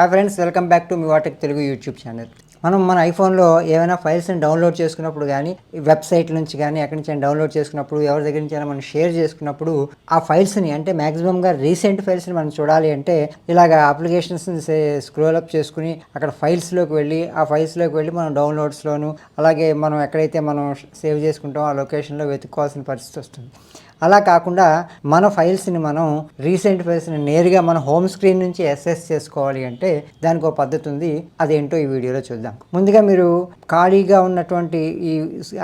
Hi friends welcome back to మీ వాటెక్ Telugu YouTube channel మనం మన ఐఫోన్లో ఏమైనా ఫైల్స్ని డౌన్లోడ్ చేసుకున్నప్పుడు కానీ వెబ్సైట్ నుంచి కానీ ఎక్కడి నుంచి అయినా డౌన్లోడ్ చేసుకున్నప్పుడు ఎవరి దగ్గర నుంచి అయినా మనం షేర్ చేసుకున్నప్పుడు ఆ ఫైల్స్ని అంటే మ్యాక్సిమంగా రీసెంట్ ఫైల్స్ని మనం చూడాలి అంటే ఇలాగ అప్లికేషన్స్ని స్క్రోల్ అప్ చేసుకుని అక్కడ ఫైల్స్లోకి వెళ్ళి ఆ ఫైల్స్లోకి వెళ్ళి మనం డౌన్లోడ్స్లోను అలాగే మనం ఎక్కడైతే మనం సేవ్ చేసుకుంటామో ఆ లొకేషన్లో వెతుక్కోవాల్సిన పరిస్థితి వస్తుంది. అలా కాకుండా మన ఫైల్స్ని మనం రీసెంట్ ఫైల్స్ని నేరుగా మన హోమ్ స్క్రీన్ నుంచి ఎస్ఎస్ చేసుకోవాలి అంటే దానికి ఒక పద్ధతి ఉంది. అదేంటో ఈ వీడియోలో చూద్దాం. ముందుగా మీరు ఖాళీగా ఉన్నటువంటి ఈ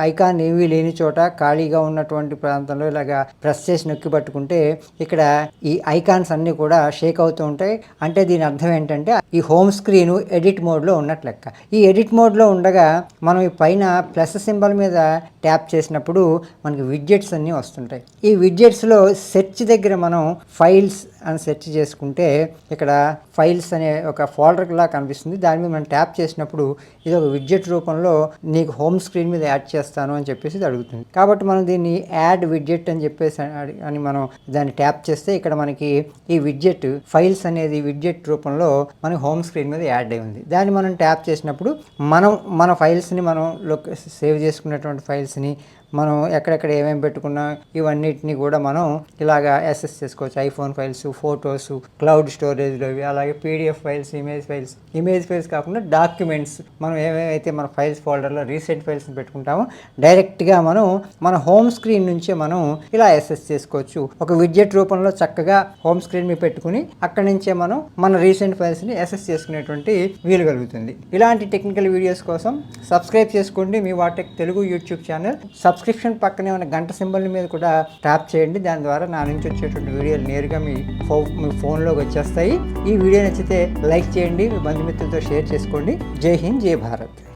ఐకాన్ ఏమీ లేని చోట ఖాళీగా ఉన్నటువంటి ప్రాంతంలో ఇలాగా ప్రెస్ చేసి నొక్కి పట్టుకుంటే ఇక్కడ ఈ ఐకాన్స్ అన్నీ కూడా షేక్ అవుతూ ఉంటాయి. అంటే దీని అర్థం ఏంటంటే ఈ హోమ్ స్క్రీన్ ఎడిట్ మోడ్లో ఉన్నట్లు లెక్క. ఈ ఎడిట్ మోడ్లో ఉండగా మనం ఈ పైన ప్లస్ సింబల్ మీద ట్యాప్ చేసినప్పుడు మనకి విడ్జెట్స్ అన్నీ వస్తుంటాయి. ఈ విడ్జెట్స్లో సెర్చ్ దగ్గర మనం ఫైల్స్ అని సెర్చ్ చేసుకుంటే ఇక్కడ ఫైల్స్ అనే ఒక ఫోల్డర్ లా కనిపిస్తుంది. దాని మీద మనం ట్యాప్ చేసినప్పుడు ఇది ఒక విడ్జెట్ రూపంలో నీకు హోమ్ స్క్రీన్ మీద యాడ్ చేస్తాను అని చెప్పేసి అడుగుతుంది. కాబట్టి మనం దీన్ని యాడ్ విడ్జెట్ అని చెప్పేసి అని- మనం దాన్ని ట్యాప్ చేస్తే ఇక్కడ మనకి ఈ విడ్జెట్ ఫైల్స్ అనేది విడ్జెట్ రూపంలో మనకి హోమ్ స్క్రీన్ మీద యాడ్ అయి ఉంది. దాన్ని మనం ట్యాప్ చేసినప్పుడు మనం మన ఫైల్స్ని మనం లొక్ సేవ్ చేసుకున్నటువంటి ఫైల్స్ని మనం ఎక్కడెక్కడ ఏమేమి పెట్టుకున్నా ఇవన్నిటిని కూడా మనం ఇలాగా యాక్సెస్ చేసుకోవచ్చు. ఐఫోన్ ఫైల్స్ ఫొటోస్ క్లౌడ్ స్టోరేజ్లో ఇవి అలాగే PDF files image files image files కాకుండా డాక్యుమెంట్స్ మనం ఏమేమైతే మన ఫైల్స్ ఫోల్డర్లో రీసెంట్ ఫైల్స్ని పెట్టుకుంటామో డైరెక్ట్గా మనం మన హోమ్ స్క్రీన్ నుంచే మనం ఇలా యాక్సెస్ చేసుకోవచ్చు. ఒక విడ్జెట్ రూపంలో చక్కగా హోమ్ స్క్రీన్ మీద పెట్టుకుని అక్కడి నుంచే మనం మన రీసెంట్ ఫైల్స్ని యాక్సెస్ చేసుకునేటువంటి వీలు కలుగుతుంది. ఇలాంటి టెక్నికల్ వీడియోస్ కోసం సబ్స్క్రైబ్ చేసుకోండి. మీ వాటెక్ తెలుగు యూట్యూబ్ ఛానల్ సబ్స్క్రిప్షన్ పక్కనే ఉన్న గంట సింబల్ మీద కూడా ట్యాప్ చేయండి. దాని ద్వారా నా నుంచి వచ్చేటువంటి వీడియోలు నేరుగా మీ ఫో మీ ఫోన్లోకి వచ్చేస్తాయి. ఈ వీడియో నచ్చితే లైక్ చేయండి. మీ బంధుమిత్రులతో షేర్ చేసుకోండి. జై హింద్ జై భారత్.